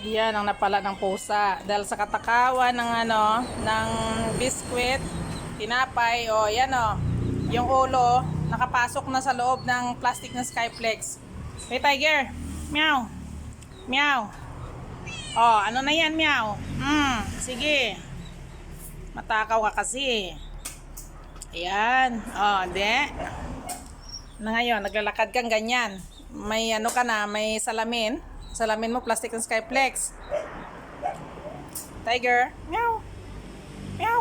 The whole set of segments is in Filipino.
Yan ang napala ng pusa. Dahil sa katakawan ng ano, ng biskwit, tinapay, o yan o, yung ulo, nakapasok na sa loob ng plastic ng Skyflex. Hey Tiger, meow, meow. Oh, ano na yan, meow? Hmm, sige. Matakaw ka kasi. Ayan. Oh, de. Na ngayon, naglalakad kang ganyan. May ano ka na, may salamin. Salamin mo, plastic ng Skyflex. Tiger. Meow. Meow.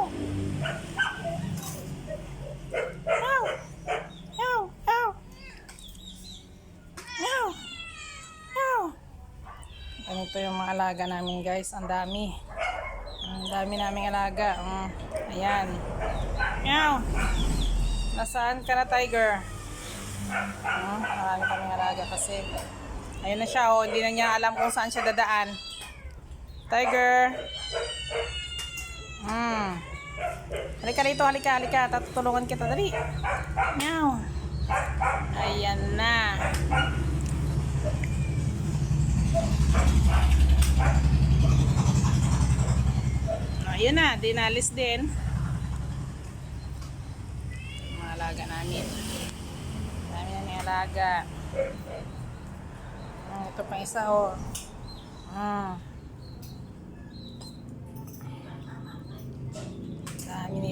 Meow. Meow. Meow. Meow. Meow. Ganito yung mga alaga namin guys. Ang dami. Ang dami naming alaga. Mm. Ayan. Meow. Nasaan ka na, Tiger? Hmm, marami kaming alaga kasi. Ayun na siya, oh. Hindi na niya alam kung saan siya dadaan. Tiger. Hmm. Halika rito, halika, halika. Tatutulungan kita, dali. Meow. Ayan na. Ayun na, dinalis din. Mga alaga namin. Dami na yung alaga. Ito pa isa oh. Ah. Dami nila.